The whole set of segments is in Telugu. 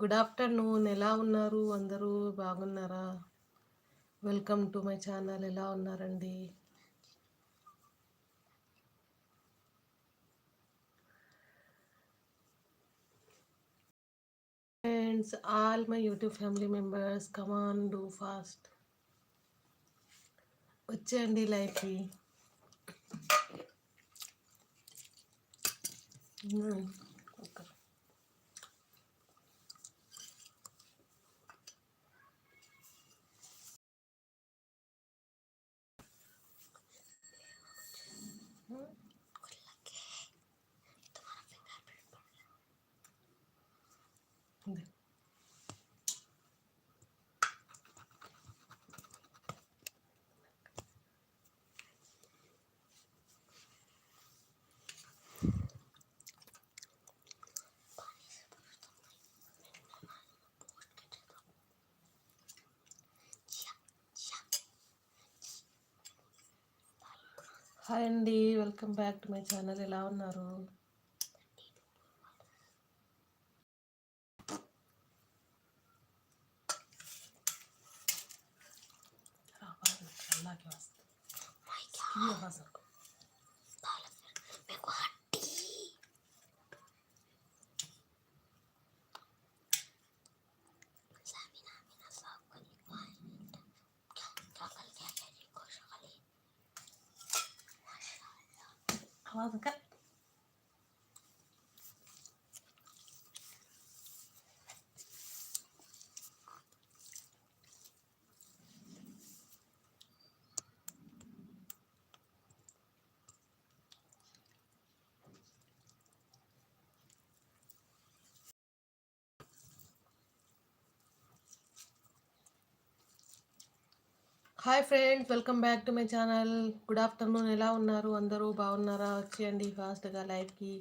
గుడ్ ఆఫ్టర్నూన్ ఎలా ఉన్నారు? అందరూ బాగున్నారా? వెల్కమ్ టు మై ఛానల్ ఎలా ఉన్నారండి? Friends all my YouTube family members come on do fast వచ్చేయండి లైఫ్కి. Hmm. హాయ్ అండి welcome back to my channel. ఎలా ఉన్నారు? どうぞ。hi friends welcome back to my channel good afternoon ఎలా ఉన్నారు? అందరూ బాగున్నారా? వచ్చేయండి ఫాస్ట్గా లైవ్కి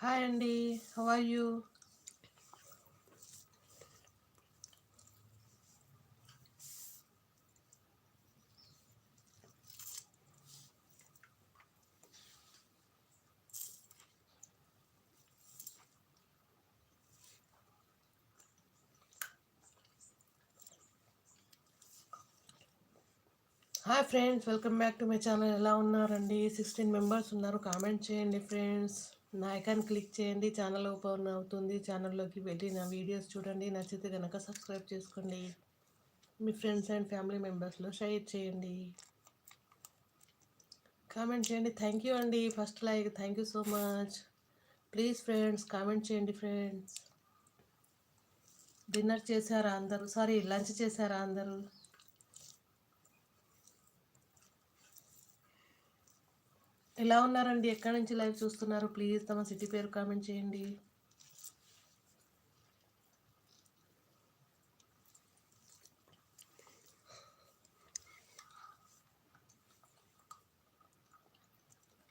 హాయ్ అండి. How are you hi friends welcome back to my channel. ఎలా ఉన్నారండి? సిక్స్టీన్ మెంబర్స్ ఉన్నారు. కామెంట్ చేయండి ఫ్రెండ్స్. నా ఐకాన్ క్లిక్ చేయండి. ఛానల్ ఓపెన్ అవుతుంది. ఛానల్లోకి వెళ్ళి నా వీడియోస్ చూడండి. నచ్చితే కనుక సబ్స్క్రైబ్ చేసుకోండి. మీ ఫ్రెండ్స్ అండ్ ఫ్యామిలీ మెంబర్స్లో షేర్ చేయండి. కామెంట్ చేయండి. థ్యాంక్ యూ అండి. First like thank you so much please friends comment చేయండి ఫ్రెండ్స్ డిన్నర్ చేశారా అందరూ? సారీ లంచ్ చేశారా అందరూ? ఎలా ఉన్నారండి? ఎక్కడి నుంచి లైవ్ చూస్తున్నారు? ప్లీజ్ తమ సిటీ పేరు కామెంట్ చేయండి.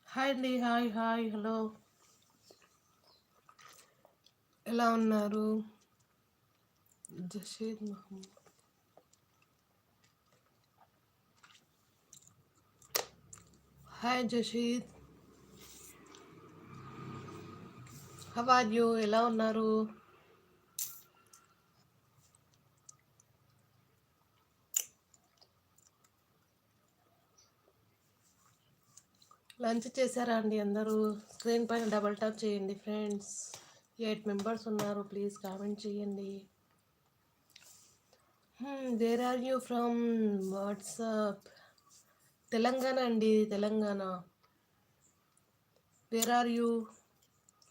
హాయ్ అండి. హాయ్ హాయ్ హలో ఎలా ఉన్నారు? Jasheed Mohammed hi Jasheed how are you ఎలా ఉన్నారు? లంచ్ చేశారా అండి అందరూ? స్క్రీన్ పైన డబల్ టాప్ చేయండి ఫ్రెండ్స్ ఎయిట్ మెంబర్స్ ఉన్నారు ప్లీజ్ కామెంట్ చేయండి. Where are you from WhatsApp Telangana అండి Telangana. Where are you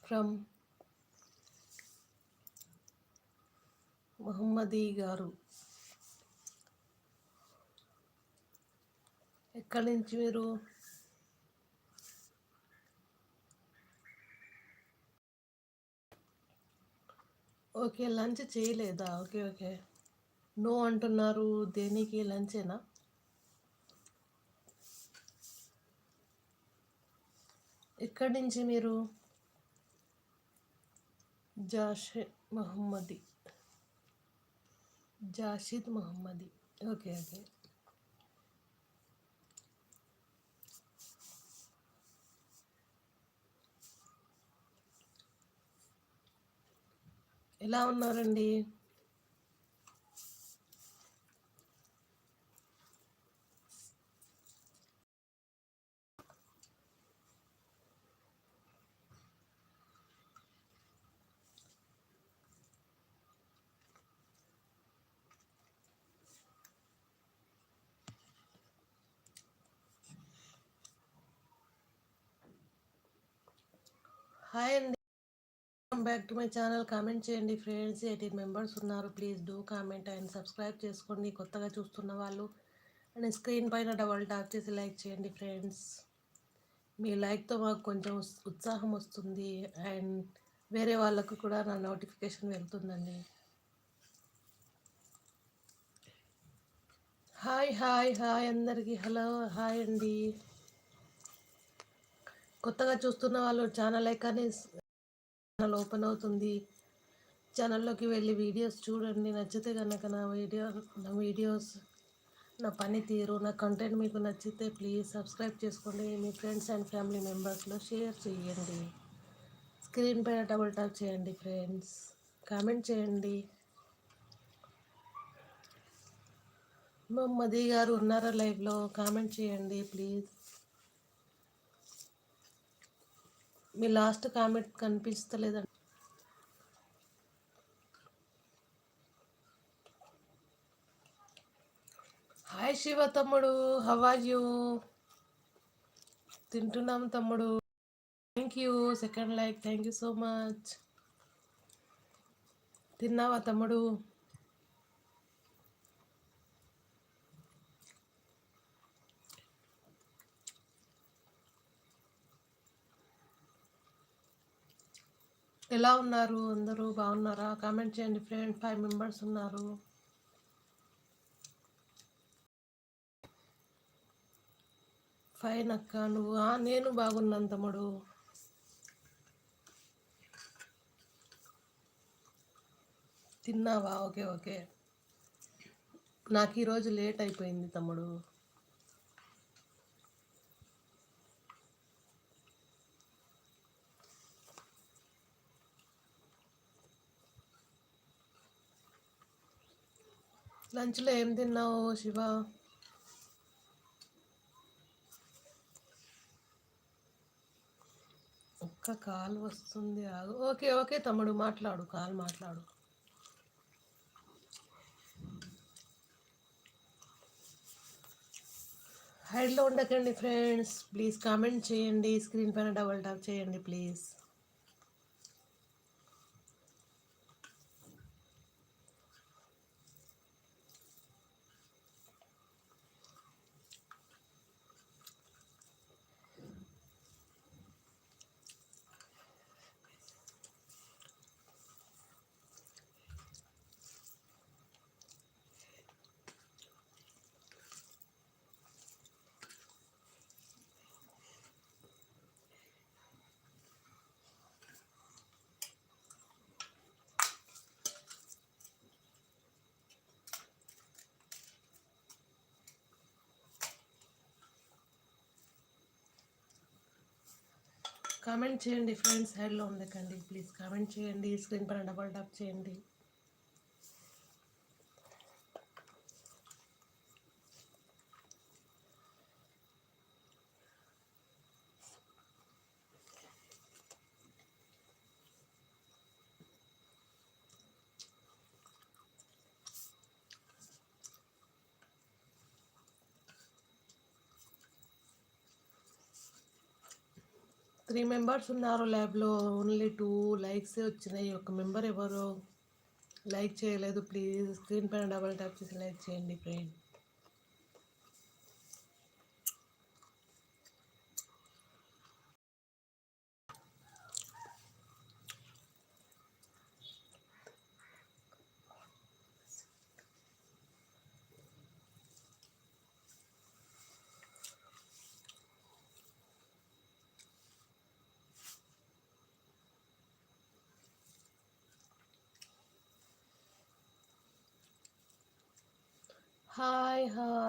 from Mohammadi గారు. ఎక్కడి నుంచి మీరు? ఓకే లంచ్ చేయలేదా? Okay okay. నో అంటున్నారు దేనికి? లంచేనా? ఎక్కడి నుంచి మీరు? జాషే మహమ్మది. జాషిద్ మహమ్మది. Okay okay. ఎలా ఉన్నారండి? హాయ్ అండి. Welcome back to my channel comment చేయండి. ఫ్రెండ్స్ ఎయిటీన్ మెంబర్స్ ఉన్నారు? Please do comment and subscribe చేసుకోండి. కొత్తగా చూస్తున్న వాళ్ళు అండ్ స్క్రీన్ పైన డబల్ టాప్ చేసి లైక్ చేయండి ఫ్రెండ్స్ మీ లైక్తో మాకు కొంచెం ఉత్సాహం వస్తుంది అండ్ వేరే వాళ్ళకు కూడా నా నోటిఫికేషన్ వెళ్తుందండి. హాయ్ హాయ్ హాయ్ అందరికీ. హలో హాయ్ అండి. కొత్తగా చూస్తున్న వాళ్ళు ఛానల్ ఐకాన్ని ఛానల్ ఓపెన్ అవుతుంది. ఛానల్లోకి వెళ్ళి వీడియోస్ చూడండి. నచ్చితే కనుక నా వీడియో నా వీడియోస్ నా పనితీరు నా కంటెంట్ మీకు నచ్చితే ప్లీజ్ సబ్స్క్రైబ్ చేసుకోండి. మీ ఫ్రెండ్స్ అండ్ ఫ్యామిలీ మెంబర్స్లో షేర్ చేయండి. స్క్రీన్ పైన డబుల్ టాప్ చేయండి ఫ్రెండ్స్ కామెంట్ చేయండి. మమ్మది గారు ఉన్నారా లైవ్లో కామెంట్ చేయండి ప్లీజ్ మీ లాస్ట్ కామెంట్ కనిపిస్తలేదండి. హాయ్ శివ తమ్ముడు హవాజ్ యూ తింటున్నాం తమ్ముడు. Thank you second like thank you so much తిన్నావా తమ్ముడు? ఎలా ఉన్నారు? అందరూ బాగున్నారా? కామెంట్ చేయండి ఫ్రెండ్. ఫైవ్ మెంబర్స్ ఉన్నారు. ఫైన్ అక్క నువ్వు? నేను బాగున్నాను తమ్ముడు. తిన్నావా? Okay okay. నాకు ఈరోజు లేట్ అయిపోయింది తమ్ముడు. లంచ్లో ఏం తిన్నావు శివ? ఒక్క కాల్ వస్తుంది ఓకే ఓకే తమ్ముడు మాట్లాడు కాల్ మాట్లాడు. హైడ్లో ఉండకండి ఫ్రెండ్స్. ప్లీజ్ కామెంట్ చేయండి. స్క్రీన్ పైన డబల్ టాప్ చేయండి ప్లీజ్. కామెంట్ చేయండి ఫ్రెండ్స్ హెడ్లో ఉంది కండి ప్లీజ్ కామెంట్ చేయండి. స్క్రీన్ పైన డబల్ టాప్ చేయండి. త్రీ మెంబర్స్ ఉన్నారు ల్యాబ్లో. ఓన్లీ టూ లైక్స్ వచ్చినాయి. ఒక మెంబర్ ఎవరు లైక్ చేయలేదు. ప్లీజ్ స్క్రీన్ పైన డబల్ ట్యాప్ చేసి లైక్ చేయండి friend.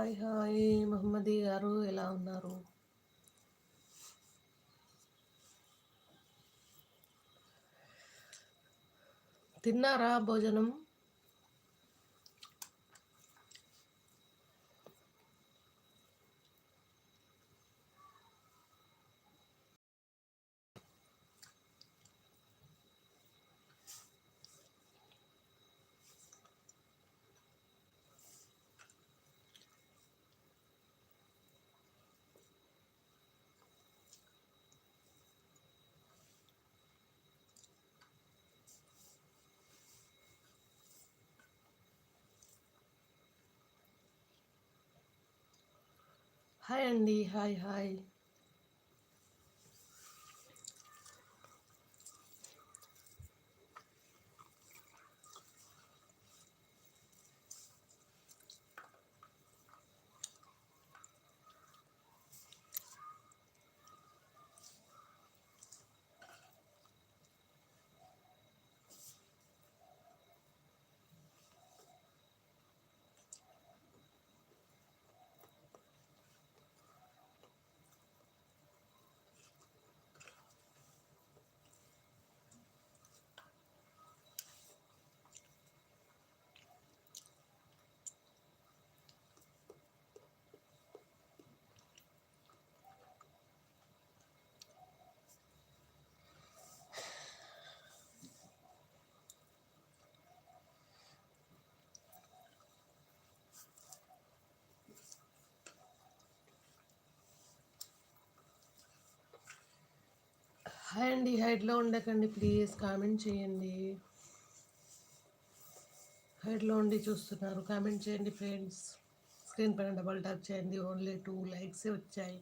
Hi hi Mohammadi Mohammadi గారు ఎలా ఉన్నారు? తిన్నారా భోజనం? హాయ్ అండి హాయ్ హాయ్ హాయ్ అండి హైట్లో ఉండకండి? ప్లీజ్ కామెంట్ చేయండి. హైడ్లో ఉండి చూస్తున్నారు? కామెంట్ చేయండి ఫ్రెండ్స్. స్క్రీన్ పైన డబల్ ట్యాప్ చేయండి. ఓన్లీ టూ లైక్స్ వచ్చాయి.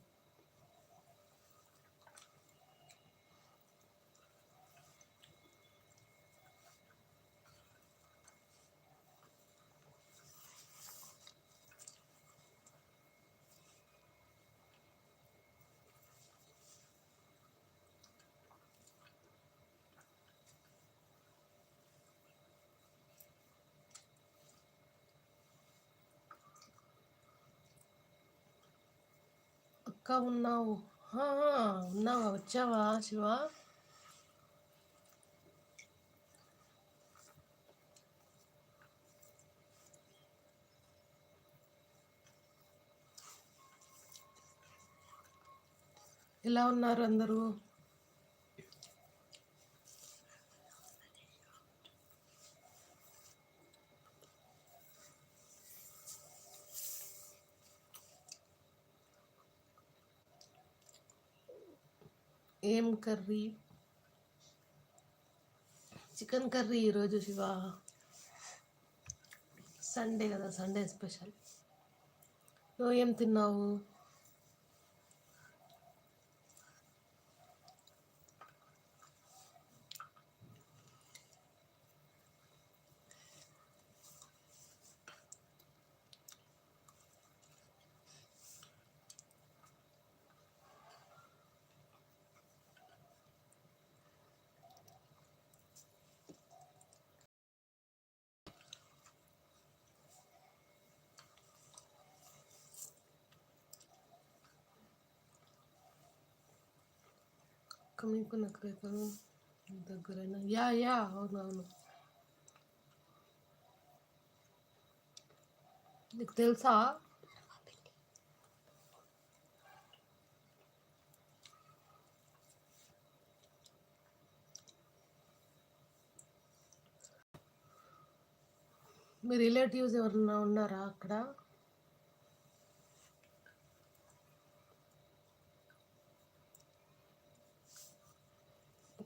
అక్క ఉన్నావు? ఉన్నావా? వచ్చావా శివ? ఎలా ఉన్నారు అందరూ? ఏం కర్రీ? చికెన్ కర్రీ ఈరోజు శివ. సండే కదా సండే స్పెషల్. నువ్వు ఏం తిన్నావు? అక్క మీకు నాకు రేఖలు దగ్గరైన యా యా అవును అవును నీకు తెలుసా మీ రిలేటివ్స్ ఎవరన్నా ఉన్నారా అక్కడ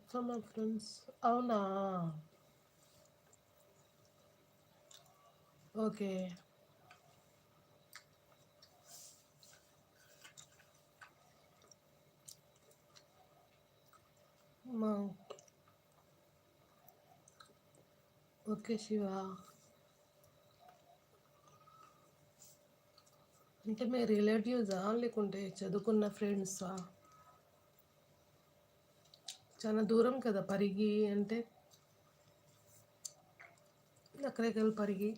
మా ఫ్రెండ్స్ అవునా ఓకే మా ఓకే శివ అంటే మీ రిలేటివ్సా లేకుంటే చదువుకున్న ఫ్రెండ్సా చాలా దూరం కదా పరిగి అంటే నక్కరేకలు పరిగి.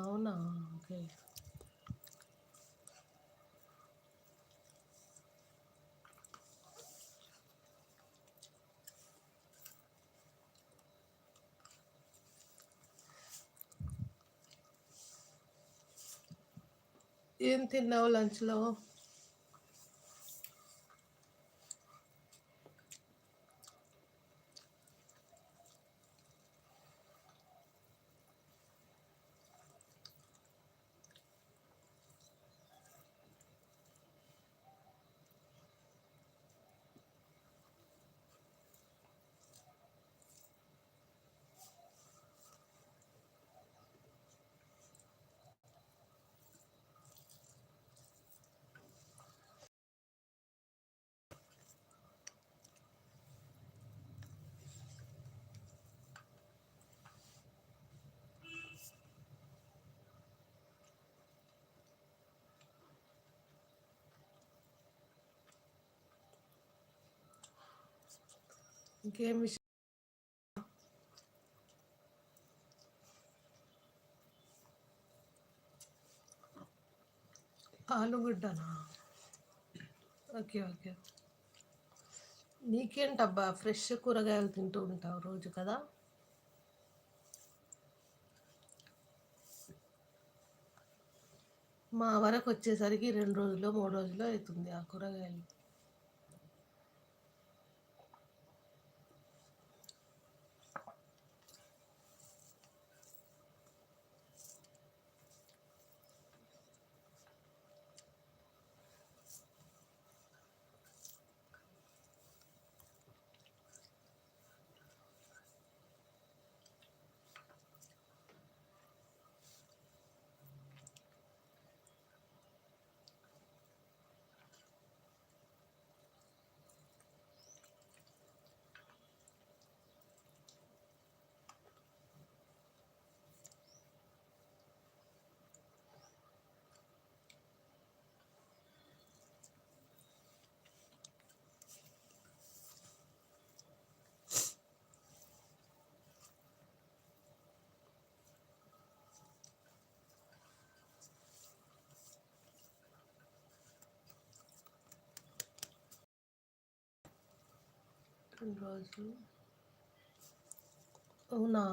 అవునా? ఓకే. ఏం తిన్నావు లంచ్లో ఇంకేం విషయం ఆలుగడ్డనా? Okay okay. నీకేంటబ్బా ఫ్రెష్ కూరగాయలు తింటూ ఉంటావు రోజు కదా? మా వరకు వచ్చేసరికి రెండు రోజులు మూడు రోజులు అవుతుంది ఆ కూరగాయలు. రెండు రోజులు అవునా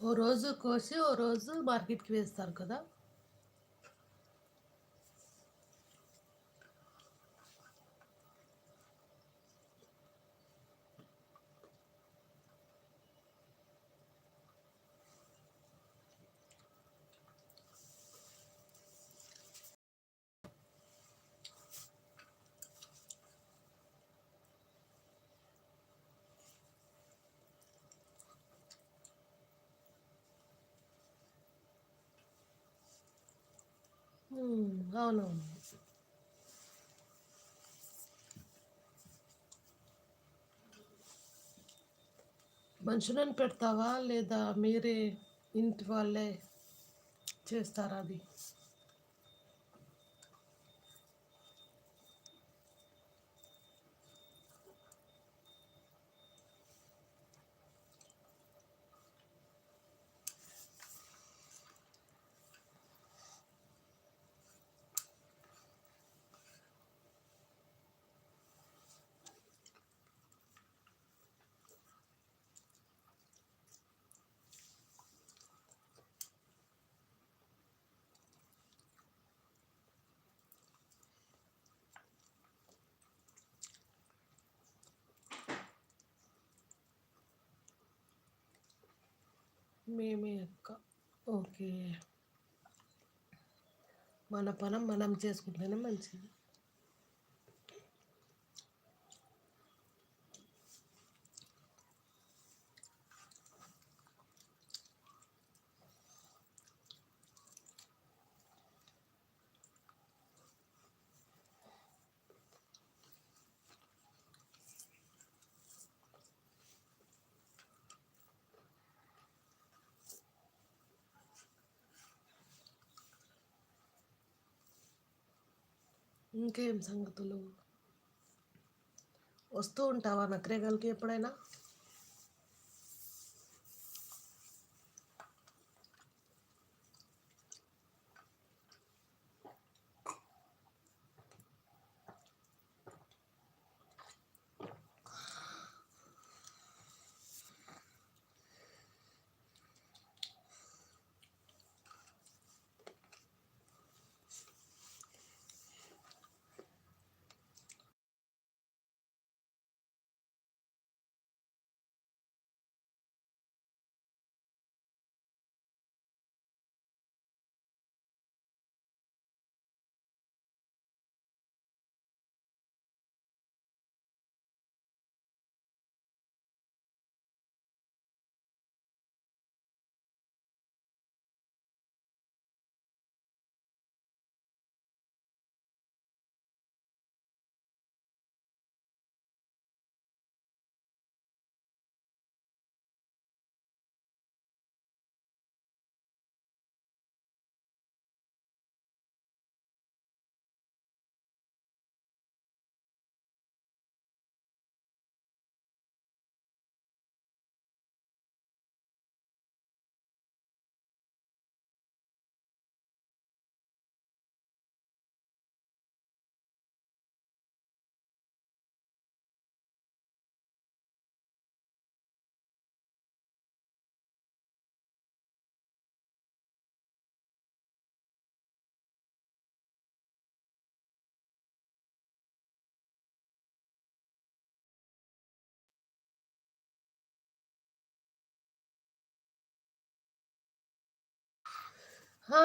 ఓ రోజు కోసి ఓ రోజు మార్కెట్కి వేస్తారు కదా అవునవును మనుషులను పెడతావా లేదా మీరే ఇంటి వాళ్ళే చేస్తారా అది? మేమే అక్క. ఓకే. మన పనం మనం చేసుకుంటేనే మంచిది. ఇంకేం సంగతులు? వస్తూ ఉంటావా నక్రేగల్కి ఎప్పుడైనా?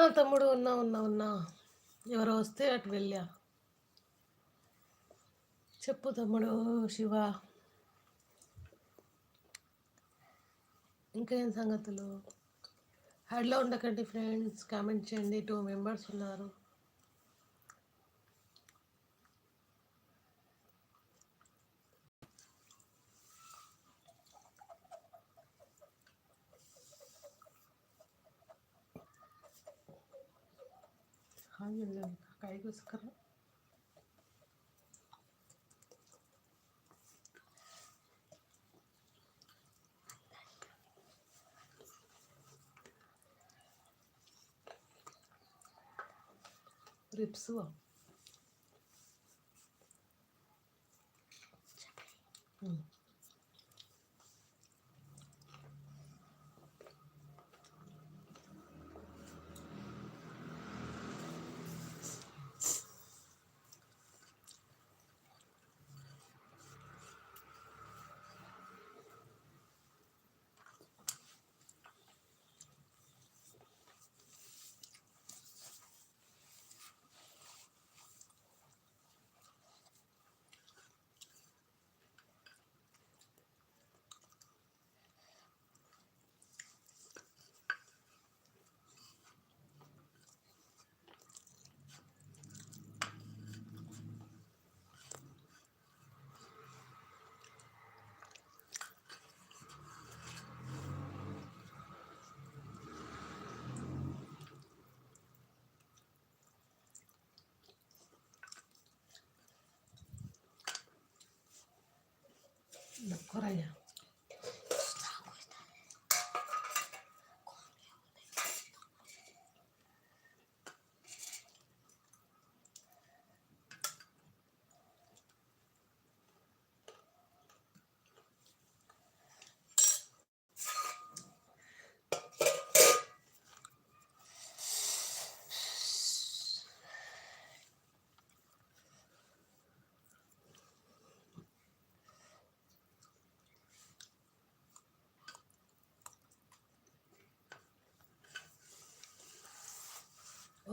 తమ్ముడు ఉన్నా ఉన్నా ఉన్నా. ఎవరు వస్తే అటు వెళ్ళా. చెప్పు తమ్ముడు శివ. ఇంకా ఏం సంగతులు? హైడ్లో ఉండకండి ఫ్రెండ్స్. కామెంట్ చేయండి. టూ మెంబర్స్ ఉన్నారు. ಹಾಗೆ ಕೈಗೋಸ್ಕರ ರಿಪ್ಸು القرية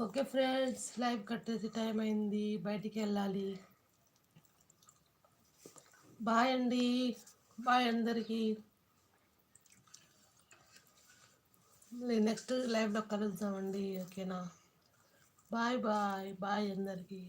ఓకే ఫ్రెండ్స్ లైవ్ కట్టేసి టైం అయింది. బయటికి వెళ్ళాలి. బాయ్ అండి. బాయ్ అందరికీ. నెక్స్ట్ లైవ్లో కలుద్దామండి ఓకేనా? బాయ్ బాయ్ బాయ్ అందరికీ.